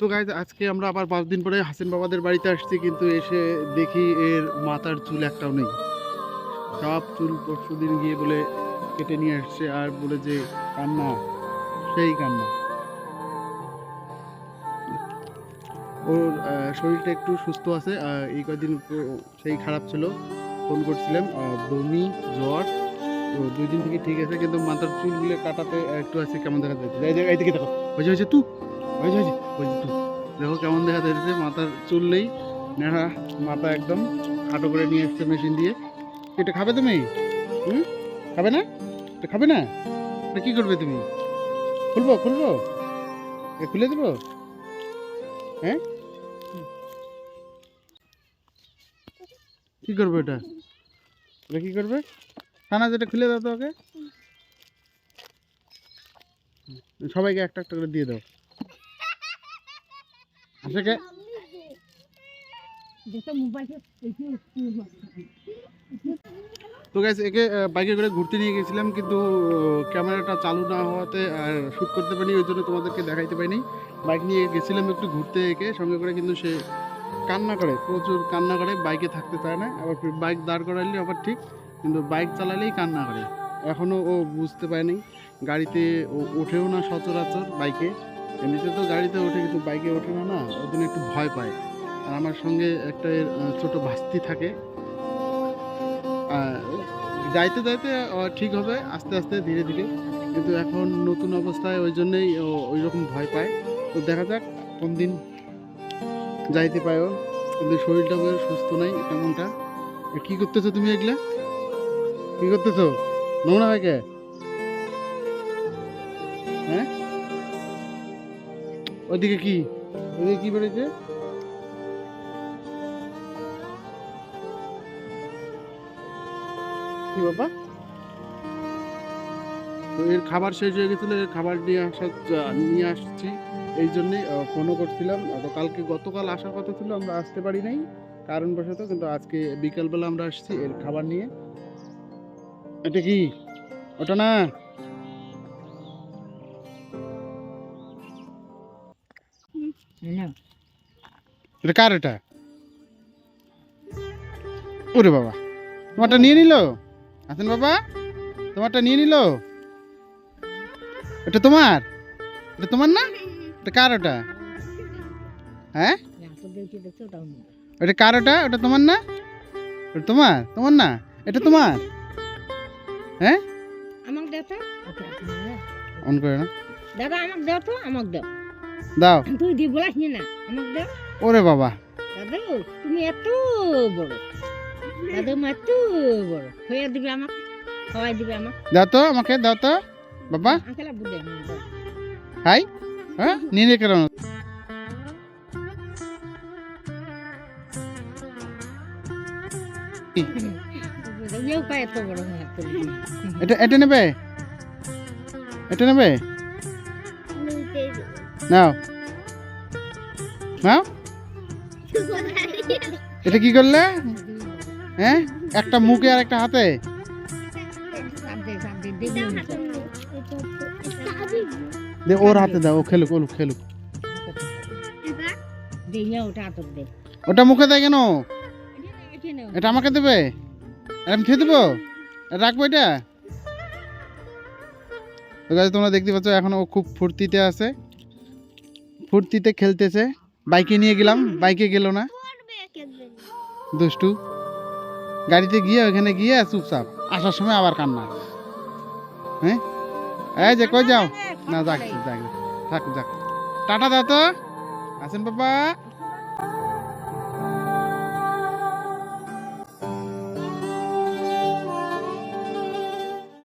তো গাইজ আজকে আমরা আবার পাঁচ দিন পরে হাসিন বাবাদের বাড়িতে আসছি, কিন্তু এসে দেখি এর মাথার চুল একটাও নেই। সব চুল পরশু দিন গিয়ে বলে কেটে নিয়ে আসছে আর বলে যে কান্না, সেই কান্না। ওর শরীরটা একটু সুস্থ আছে এই কয়েকদিন সেই খারাপ ছিল, ফোন করছিলাম বমি, জ্বর তো দুই দিন থেকে ঠিক আছে, কিন্তু মাথার চুলগুলো কাটাতে একটু আছে, কেমন দেখা যাচ্ছে? এই যে- এই দেখো। হয়েছে হয়েছে তু। হয়েছে হয়েছে হয়েছে তু। দেখো কেমন দেখা যাচ্ছে, মাথার চুল নেই, নেহা মাথা একদম খাটো করে নিয়ে এসছে মেশিন দিয়ে। এটা খাবে তুমি? হুম? খাবে না? এটা খাবে না? এটা কি করবে তুমি? খুলবো খুলবো? এ, খুলে দেবো? হ্যাঁ? কি করবে এটা? এটা কি করবে? খানা যেটা খুলে দাও তো ওকে সবাইকে একটা একটা করে দিয়ে দাও। আশাকে? তো গ্যাস একে বাইকে করে ঘুরতে নিয়ে গেছিলাম, কিন্তু ক্যামেরাটা চালু না হওয়াতে, আর শ্যুট করতে পারিনি, ওই জন্য তোমাদেরকে দেখাইতে পারিনি। বাইক নিয়ে গেছিলাম একটু ঘুরতে একে, সঙ্গে করে কিন্তু সে কান্না করে, প্রচুর কান্না করে, বাইকে থাকতে চায় না, আবার বাইক দাঁড় করাইলে আবার ঠিক। কিন্তু বাইক চালালেই কান্না করে। এখনও ও বুঝতে পারেনি। গাড়িতে ও ওঠেও না সচরাচর বাইকে। এমনিতে তো গাড়িতে ওঠে, কিন্তু বাইকে ওঠে না না। ওই জন্য একটু ভয় পায়। আর আমার সঙ্গে একটা ছোট ভাস্তি থাকে। যাইতে যাইতে ঠিক হবে, আস্তে আস্তে, ধীরে ধীরে। কিন্তু এখন নতুন অবস্থায় ওই জন্যেই ওই রকম ভয় পায়। তো দেখা যাক, কোন দিন যাইতে পায় ও। কিন্তু শরীরটা সুস্থ নাই, তেমনটা। কী করতেছো তুমি এগুলা? কি করতেছো? নোংরা হয় কে? হ্যাঁ? ওইদিকে কি? ওইদিকে কি বেরোচ্ছে কি বাবা? এর খাবার শেষ হয়ে গেছিল, এর খাবার নিয়ে আসা, নিয়ে আসছি। এই জন্যে ফোনও করছিলাম। কালকে গতকাল আসার কথা ছিল, আমরা আসতে পারি নাই। কারণবশত কিন্তু আজকে বিকালবেলা আমরা আসছি এর খাবার নিয়ে। এটা কি? ওটা না। এটা কার এটা? ওরে বাবা। তোমারটা নিয়ে নিল? আসেন বাবা তোমারটা নিয়ে নিল? এটা তোমার? এটা তোমার না? এটা কার ওটা? হ্যাঁ? এটা কার ওটা? ওটা তোমার না? ওটা তোমার? তোমার না? এটা তোমার? হ্যাঁ? আমাক দাও তো। অন করে না। দাদা আমাক দাও তো আমাক দাও। দাও তুই দি বলাস নি না আমাক দাও ওরে বাবা। দাদা তুমি এত বড়। দাদা মা এত বড়। হয়ে দিবে আমাক খাওয়াই দিবে আমাক। দাও তো আমাকে দাও তো। বাবা। আঙ্কেলা বুঝে হাই। হ্যাঁ নিয়ে নিয়ে কেন? এত বড় হয়ে এটা এটা নেবে? এটা নেবে? নাও। নাও। এটা কি করলে? হ্যাঁ? একটা মুখে আর একটা হাতে? দে ওর হাতে দাও ও খেলুক ওর খেলুক। ওটা মুখে দেয় কেন? এটা আমাকে দেবে? আমি খেয়ে দেবো? রাখব এটা? guys, তোমরা দেখতে পাচ্ছ এখন ও খুব ফুর্তিতে আছে। ফুর্তিতে খেলতেছে। বাইকে নিয়ে গেলাম বাইকে গেল না। দুষ্টু। গাড়িতে গিয়ে ওখানে গিয়ে চুপচাপ আসার সময় আবার কান্না। হ্যাঁ? এই যে কই যাও? না যাক যাক থাক যাক। টাটা দাও তো আসেন বাবা